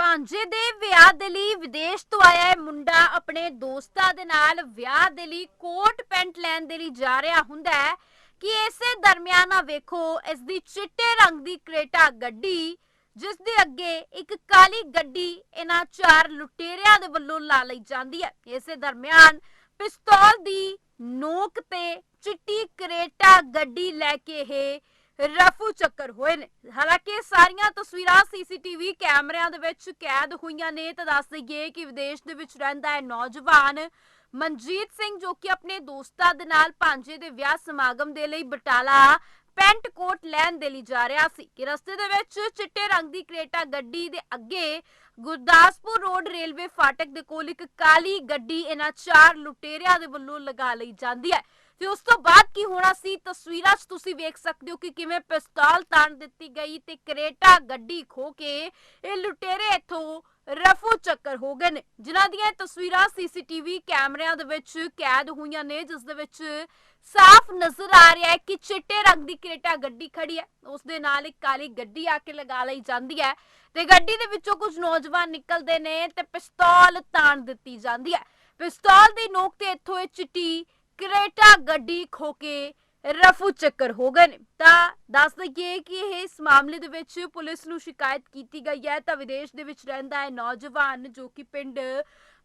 ਭਾਂਜੇ ਦੇ ਵਿਆਹ ਦੇ ਲਈ ਵਿਦੇਸ਼ ਤੋਂ ਆਇਆ ਇਹ ਮੁੰਡਾ ਆਪਣੇ ਦੋਸਤਾਂ ਦੇ ਨਾਲ ਵਿਆਹ ਦੇ ਲਈ ਕੋਟ ਪੈਂਟ ਲੈਣ ਦੇ ਲਈ ਜਾ ਰਿਹਾ ਹੁੰਦਾ ਹੈ ਕਿ ਇਸੇ ਦਰਮਿਆਨ ਵੇਖੋ, ਇਸ ਦੀ ਚਿੱਟੇ ਰੰਗ ਦੀ ਕ੍ਰੇਟਾ ਗੱਡੀ, ਜਿਸ ਦੇ ਅੱਗੇ ਇੱਕ ਕਾਲੀ ਗੱਡੀ ਇਹਨਾਂ ਚਾਰ ਲੁਟੇਰਿਆਂ ਦੇ ਵੱਲੋਂ ਲਾ ਲਈ ਜਾਂਦੀ ਹੈ। ਇਸੇ ਦਰਮਿਆਨ ਪਿਸਤੌਲ ਦੀ ਨੋਕ ਤੇ ਚਿੱਟੀ ਕਰੇਟਾ ਗੱਡੀ ਲੈ ਕੇ ਇਹ ਰਫੂ ਚੱਕਰ ਹੋਏ ਨੇ। ਹਾਲਾਂਕਿ ਇਹ ਸਾਰੀਆਂ ਤਸਵੀਰਾਂ ਸੀਸੀਟੀਵੀ ਕੈਮਰਿਆਂ ਦੇ ਵਿੱਚ ਕੈਦ ਹੋਈਆਂ ਨੇ। ਤਾਂ ਦੱਸ ਦਈਏ ਕਿ ਵਿਦੇਸ਼ ਦੇ ਵਿੱਚ ਰਹਿੰਦਾ ਹੈ ਨੌਜਵਾਨ ਮਨਜੀਤ ਸਿੰਘ, ਜੋ ਕਿ ਆਪਣੇ ਦੋਸਤਾਂ ਦੇ ਨਾਲ ਭਾਂਜੇ ਦੇ ਵਿਆਹ ਸਮਾਗਮ ਦੇ ਲਈ ਬਟਾਲਾ ਪੈਂਟ ਕੋਟ ਲੈਣ ਦੇ ਲਈ ਜਾ ਰਿਹਾ ਸੀ। ਕਿ ਰਸਤੇ ਦੇ ਵਿੱਚ ਚਿੱਟੇ ਰੰਗ ਦੀ ਕ੍ਰੇਟਾ ਗੱਡੀ ਦੇ ਅੱਗੇ ਗੁਰਦਾਸਪੁਰ ਰੋਡ ਰੇਲਵੇ ਫਾਟਕ ਦੇ ਕੋਲ ਇੱਕ ਕਾਲੀ ਗੱਡੀ ਇਹਨਾਂ ਚਾਰ ਲੁਟੇਰਿਆਂ ਦੇ ਵੱਲੋਂ ਲਗਾ ਲਈ ਜਾਂਦੀ ਹੈ। ਤੇ ਉਸ ਤੋਂ ਬਾਅਦ ਕੀ ਹੋਣਾ ਸੀ? ਤਸਵੀਰਾਂ 'ਚ ਤੁਸੀਂ ਵੇਖ ਸਕਦੇ ਹੋ ਕਿ ਕਿਵੇਂ ਪਿਸਤੌਲ ਤਾਣ ਦਿੱਤੀ ਗਈ ਤੇ ਕਰੇਟਾ ਗੱਡੀ ਖੋ ਕੇ ਇਹ ਲੁਟੇਰੇ ਇੱਥੋਂ ਰਫੂ ਚੱਕਰ ਹੋ ਗਏ ਨੇ। ਜਿਨ੍ਹਾਂ ਦੀਆਂ ਇਹ ਤਸਵੀਰਾਂ ਸੀਸੀਟੀਵੀ ਕੈਮਰਿਆਂ ਦੇ ਵਿੱਚ ਕੈਦ ਹੋਈਆਂ ਨੇ, ਜਿਸ ਦੇ ਵਿੱਚ ਸਾਫ਼ ਨਜ਼ਰ ਆ ਰਿਹਾ ਹੈ ਕਿ ਚਿੱਟੇ ਰੰਗ ਦੀ ਕਰੇਟਾ ਗੱਡੀ ਖੜੀ ਹੈ। ਉਸ ਦੇ ਨਾਲ ਇੱਕ ਕਾਲੀ ਗੱਡੀ ਆ ਕੇ ਲਗਾ ਲਈ ਜਾਂਦੀ ਹੈ। ਤੇ ਗੱਡੀ ਦੇ ਵਿੱਚੋਂ ਕੁਝ ਨੌਜਵਾਨ ਨਿਕਲਦੇ ਨੇ ਤੇ ਪਿਸਤੌਲ ਤਾਣ ਦਿੱਤੀ ਜਾਂਦੀ ਹੈ। ਪਿਸਤੌਲ ਦੀ ਨੋਕ ਤੇ ਇੱਥੋਂ ਇਹ ਚਿੱਟੀ ਕਰੇਟਾ ਗੱਡੀ ਖੋ ਕੇ ਰਫੂ ਚੱਕਰ ਹੋ ਗਏ ਨੇ। ਤਾਂ ਦੱਸ ਦਈਏ ਕਿ ਇਹ ਇਸ ਮਾਮਲੇ ਦੇ ਵਿੱਚ ਪੁਲਿਸ ਨੂੰ ਸ਼ਿਕਾਇਤ ਕੀਤੀ ਗਈ ਹੈ। ਤਾਂ ਵਿਦੇਸ਼ ਦੇ ਵਿੱਚ ਰਹਿੰਦਾ ਹੈ ਨੌਜਵਾਨ ਜੋ ਕਿ ਪਿੰਡ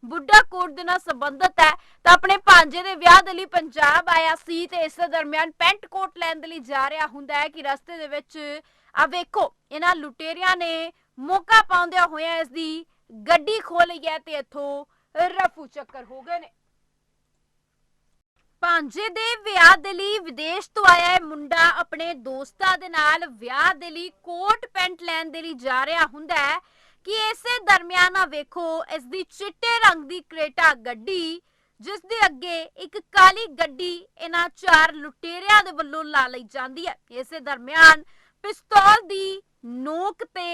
ਬੁੱਢਾ ਕੋਟ ਦੇ ਨਾਲ ਸੰਬੰਧਿਤ ਹੈ, ਤਾਂ ਆਪਣੇ ਭਾਂਜੇ ਦੇ ਵਿਆਹ ਦੇ ਲਈ ਪੰਜਾਬ ਆਇਆ ਸੀ ਤੇ ਇਸ ਦਰਮਿਆਨ ਪੈਂਟ ਕੋਟ ਲੈਣ ਦੇ ਲਈ ਜਾ ਰਿਹਾ ਹੁੰਦਾ ਹੈ ਕਿ ਰਸਤੇ ਦੇ ਵਿੱਚ ਆ ਵੇਖੋ, ਇਹਨਾਂ ਲੁਟੇਰਿਆਂ ਨੇ ਮੌਕਾ ਪਾਉਂਦਿਆਂ ਹੋਇਆਂ ਇਸ ਦੀ ਗੱਡੀ ਖੋ ਲਈ ਹੈ ਤੇ ਇੱਥੋਂ ਰਫੂ ਚੱਕਰ ਹੋ ਗਏ ਨੇ। ਭਾਂਜੇ ਦੇ ਵਿਆਹ ਦੇ ਲਈ ਵਿਦੇਸ਼ ਤੋਂ ਆਇਆ ਇਹ ਮੁੰਡਾ ਆਪਣੇ ਦੋਸਤਾਂ ਦੇ ਨਾਲ ਵਿਆਹ ਦੇ ਲਈ ਕੋਟ ਪੈਂਟ ਲੈਣ ਦੇ ਲਈ ਜਾ ਰਿਹਾ ਹੁੰਦਾ ਹੈ ਕਿ ਇਸੇ ਦਰਮਿਆਨ ਆ ਵੇਖੋ ਇਸ ਦੀ ਚਿੱਟੇ ਰੰਗ ਦੀ ਕ੍ਰੇਟਾ ਗੱਡੀ, ਜਿਸ ਦੇ ਅੱਗੇ ਇੱਕ ਕਾਲੀ ਗੱਡੀ ਇਹਨਾਂ ਚਾਰ ਲੁਟੇਰਿਆਂ ਦੇ ਵੱਲੋਂ ਲਾ ਲਈ ਜਾਂਦੀ ਹੈ। ਇਸੇ ਦਰਮਿਆਨ ਪਿਸਤੌਲ ਦੀ ਨੋਕ ਤੇ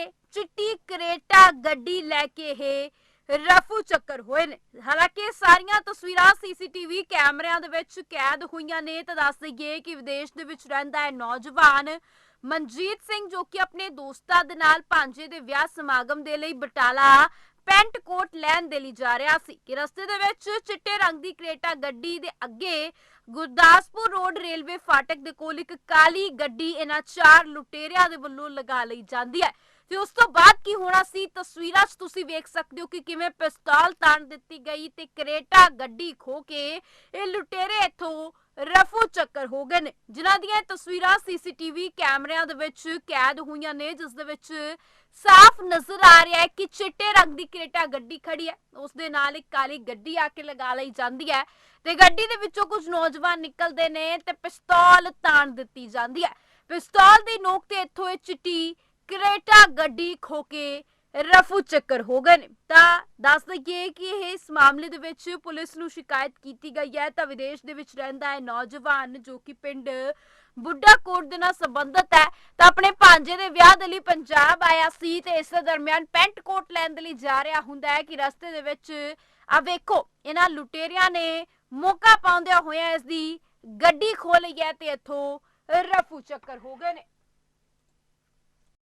ਗੱਡੀ ਲੈ ਕੇ ਇਹ ਰਫੂ ਚੱਕਰ ਹੋਏ ਨੇ। ਹਾਲਾਂਕਿ ਸਾਰੀਆਂ ਤਸਵੀਰਾਂ ਸੀਸੀਟੀਵੀ ਕੈਮਰਿਆਂ ਦੇ ਵਿੱਚ ਕੈਦ ਹੋਈਆਂ ਨੇ। ਤਾਂ ਦੱਸ ਦਈਏ ਕਿ ਵਿਦੇਸ਼ ਦੇ ਵਿੱਚ ਰਹਿੰਦਾ ਹੈ ਨੌਜਵਾਨ ਮਨਜੀਤ ਸਿੰਘ, ਜੋ ਕਿ ਆਪਣੇ ਦੋਸਤਾਂ ਦੇ ਨਾਲ ਭਾਂਜੇ ਦੇ ਵਿਆਹ ਸਮਾਗਮ ਦੇ ਲਈ ਬਟਾਲਾ ਪੈਂਟ ਕੋਟ ਲੈਣ ਦੇ ਲਈ ਜਾ ਰਿਹਾ ਸੀ ਕਿ ਰਸਤੇ ਦੇ ਵਿੱਚ ਚਿੱਟੇ ਰੰਗ ਦੀ ਕ੍ਰੇਟਾ ਗੱਡੀ ਦੇ ਅੱਗੇ ਗੁਰਦਾਸਪੁਰ ਰੋਡ ਰੇਲਵੇ ਫਾਟਕ ਦੇ ਕੋਲ ਇੱਕ ਕਾਲੀ ਗੱਡੀ ਇਹਨਾਂ ਚਾਰ ਲੁਟੇਰਿਆਂ ਦੇ ਵੱਲੋਂ ਲਗਾ ਲਈ ਜਾਂਦੀ ਹੈ। ਤੇ ਉਸ ਤੋਂ ਬਾਅਦ ਕੀ ਹੋਣਾ ਸੀ? ਤਸਵੀਰਾਂ 'ਚ ਤੁਸੀਂ ਵੇਖ ਸਕਦੇ ਹੋ ਕਿ ਕਿਵੇਂ ਪਿਸਤੌਲ ਤਾਣ ਦਿੱਤੀ ਗਈ ਤੇ ਕਰੇਟਾ ਗੱਡੀ ਖੋ ਕੇ ਇਹ ਲੁਟੇਰੇ ਇੱਥੋਂ ਰਫੂ ਚੱਕਰ ਹੋ ਗਏ ਨੇ। ਜਿਨ੍ਹਾਂ ਦੀਆਂ ਤਸਵੀਰਾਂ ਸੀਸੀਟੀਵੀ ਕੈਮਰਿਆਂ ਦੇ ਵਿੱਚ ਕੈਦ ਹੋਈਆਂ ਨੇ, ਜਿਸ ਦੇ ਵਿੱਚ ਸਾਫ਼ ਨਜ਼ਰ ਆ ਰਿਹਾ ਹੈ ਕਿ ਚਿੱਟੇ ਰੰਗ ਦੀ ਕਰੇਟਾ ਗੱਡੀ ਖੜੀ ਹੈ। ਉਸ ਦੇ ਨਾਲ ਇੱਕ ਕਾਲੀ ਗੱਡੀ ਆ ਕੇ ਲਗਾ ਲਈ ਜਾਂਦੀ ਹੈ ਤੇ ਗੱਡੀ ਦੇ ਵਿੱਚੋਂ ਕੁਝ ਨੌਜਵਾਨ ਨਿਕਲਦੇ ਨੇ ਤੇ ਪਿਸਤੌਲ ਤਾਣ ਦਿੱਤੀ ਜਾਂਦੀ ਹੈ। ਪਿਸਤੌਲ ਦੀ ਨੋਕ ਤੇ ਇੱਥੋਂ ਇਹ ਚਿੱਟੀ ਕਰੇਟਾ ਗੱਡੀ ਖੋ ਕੇ ਰਫੂ ਚੱਕਰ ਹੋ ਗਏ ਨੇ? ਤਾਂ ਦੱਸ ਦਈਏ ਕਿ ਇਹ ਇਸ ਮਾਮਲੇ ਦੇ ਵਿੱਚ ਪੁਲਿਸ ਨੂੰ ਸ਼ਿਕਾਇਤ ਕੀਤੀ ਗਈ ਹੈ। ਤਾਂ ਵਿਦੇਸ਼ ਦੇ ਵਿੱਚ ਰਹਿੰਦਾ ਹੈ ਨੌਜਵਾਨ ਜੋ ਕਿ ਪਿੰਡ ਬੁੱਢਾ ਕੋਟ ਦੇ ਨਾਲ ਸੰਬੰਧਿਤ ਹੈ, ਤਾਂ ਆਪਣੇ ਭਾਂਜੇ ਦੇ ਵਿਆਹ ਦੇ ਲਈ ਪੰਜਾਬ ਆਇਆ ਸੀ ਤੇ ਇਸ ਦਰਮਿਆਨ ਪੈਂਟ ਕੋਟ ਲੈਣ ਦੇ ਲਈ ਜਾ ਰਿਹਾ ਹੁੰਦਾ ਹੈ ਕਿ ਰਸਤੇ ਦੇ ਵਿੱਚ ਆ ਵੇਖੋ, ਇਹਨਾਂ ਲੁਟੇਰਿਆਂ ਨੇ ਮੌਕਾ ਪਾਉਂਦਿਆਂ ਹੋਇਆਂ ਇਸ ਦੀ ਗੱਡੀ ਖੋਲ ਲਈ ਹੈ ਤੇ ਇੱਥੋਂ ਰਫੂ ਚੱਕਰ ਹੋ ਗਏ ਨੇ।